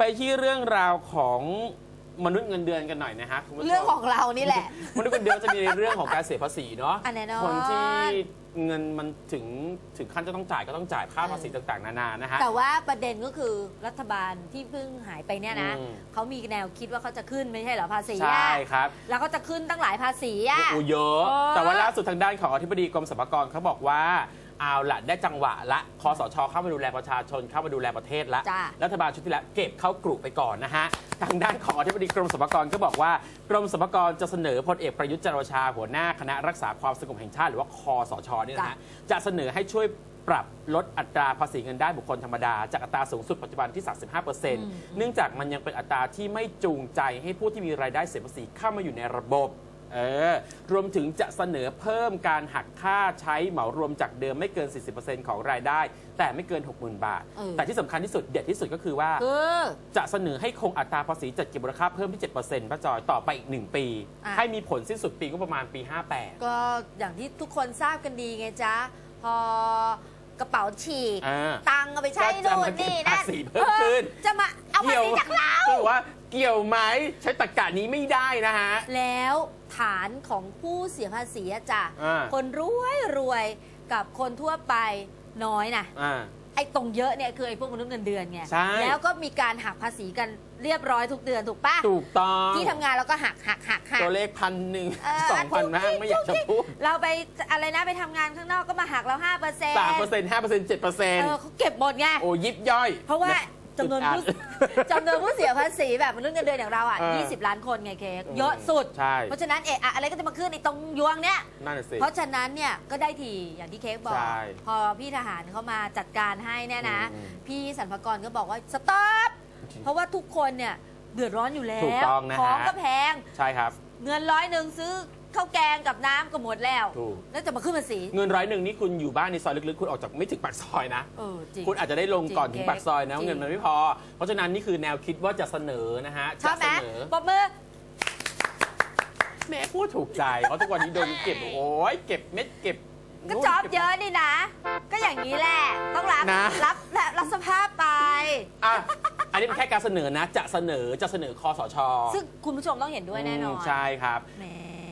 ไปที่เรื่องราวของมนุษย์เงินเดือนกันหน่อยนะฮะคุณผู้ชม เรื่องของเรานี่แหละ มนุษย์เงินเดือนจะมีในเรื่องของการเสียภาษีเนาะ อะแน่นอน คนที่เงินมันถึงถึงขั้นจะต้องจ่ายก็ต้องจ่ายค่าภาษีเออต่างๆ นานานะฮะ แต่ว่าประเด็นก็คือรัฐบาลที่เพิ่งหายไปเนี่ยนะอืม เขามีแนวคิดว่าเขาจะขึ้นไม่ใช่เหรอภาษีใช่อะครับแล้วก็จะขึ้นตั้งหลายภาษีอะโอ้เยอะ เออแต่ว่าล่าสุดทางด้านของอธิบดีกรมสรรพากรเขาบอกว่า เอาละได้จังหวะละคอสชเข้ามาดูแลประชาชนเข้ามาดูแลประเทศละจ้ะ รัฐบาลชุดที่แล้วเก็บเข้ากรุไปก่อนนะฮะ ทางด้านของอธิบดีกรมสรรพากรก็บอกว่ากรมสรรพากรจะเสนอพลเอกประยุทธ์จันทร์โอชาหัวหน้าคณะรักษาความสงบแห่งชาติหรือว่าคอสชเนี่ยนะฮะจะเสนอให้ช่วยปรับลดอัตราภาษีเงินได้บุคคลธรรมดา จากอัตราสูงสุดปัจจุบันที่ 35%เนื่องจากมันยังเป็นอัตราที่ไม่จูงใจให้ผู้ที่มีรายได้เสียภาษีเข้ามาอยู่ในระบบ เออรวมถึงจะเสนอเพิ่มการหักค่าใช้เหมารวมจากเดิมไม่เกิน 40%ของรายได้ แต่ไม่เกิน 60,000 บาท เออ แต่ที่สำคัญที่สุดเด็ดที่สุดก็คือว่า คือ จะเสนอให้คงอัตราภาษีจัดเก็บมูลค่าเพิ่มที่7%ป้าจอยต่อไปอีก 1 ปี อะ ให้มีผลสิ้นสุดปีก็ประมาณปี 58 ก็อย่างที่ทุกคนทราบกันดีไงจ๊ะ พอกระเป๋าฉีก อ่า ตังค์เอาไปใช้ก็จะนู่มานเก็บนี่ภานะษีเพิ่มขึ้น เออจะมา เอาภาษีจากเราคือว่าเกี่ยวไหมใช้ตรกกะนี้ไม่ได้นะฮะ แล้วฐานของผู้เสียภาษีอะจ้ะอ่า คนรวยรวยกับคนทั่วไปน้อยนะอ่า ไอ้ตรงเยอะเนี่ยคือไอ้พวกมนุษย์เงินเดือนไงใช่ แล้วก็มีการหักภาษีกันเรียบร้อยทุกเดือนถูกปะถูกต้องที่ทำงานเราก็หักหักหักหัก ตัวเลขพันหนึ่งเออสองพันถูกมากจริงไม่อยากจะถูกจริงพูดเราไปอะไรนะไปทำงานข้างนอกก็มาหักเราห้าเปอร์เซ็นต์สามเปอร์เซ็นต์ห้าเปอร์เซ็นต์เจ็ดเปอร์เซ็นเอต์อเขาเก็บหมดไง โอ้ยิบย่อยเพราะว่า จำนวนผู้อึดอัด จำนวนผู้เสียภาษีแบบมนุษย์เงินเดือนอย่างเราอะ เออ20 ล้านคนไงเค้กเยอะสุด ใช่ เพราะฉะนั้นเอะอะอะไรก็จะมาขึ้นในตรงยวงเนี้ย นั่นน่ะสิ เพราะฉะนั้นเนี่ยก็ได้ทีอย่างที่เค้กบอก ใช่พอพี่ทหารเขามาจัดการให้เนี่ยนะอืมพี่สรรพากรก็บอกว่าสต็อปเพราะว่าทุกคนเนี่ยเดือดร้อนอยู่แล้ถูกวต้องนะฮะ ของก็แพง ใช่ครับ เงินร้อยหนึ่งซื้อ ข้าวแกงกับน้ำก็หมดแล้ว ถูก แล้วจะมาขึ้นภาษีเงินร้อยหนึ่งนี่คุณอยู่บ้านในซอยลึกๆ คุณออกจากไม่ถึงปากซอยนะ เออจริง คุณอาจจะได้ลงก่อนจริถึงงปากซอยนะจริง เงินมันไม่พอ เพราะฉะนั้นนี่คือแนวคิดว่าจะเสนอนะฮะชจะอบไหมเสนอปรบมือ แม่พูดถูกใจเพราะทุกวันนี้โดนเก็บโอ้ยเก็บเม็ดเก็บก็นู่นจอบก็เยอะนี่นะ ก็อย่างนี้แหละ ต้องรับนะ รับรับรับสภาพไป อะอันนี้เป็นแค่การเสนอนะ จะเสนอจะเสนอคอสชซึ่งคุณผู้ชมต้องเห็นด้วยแน่นอน มใช่ครับ แหม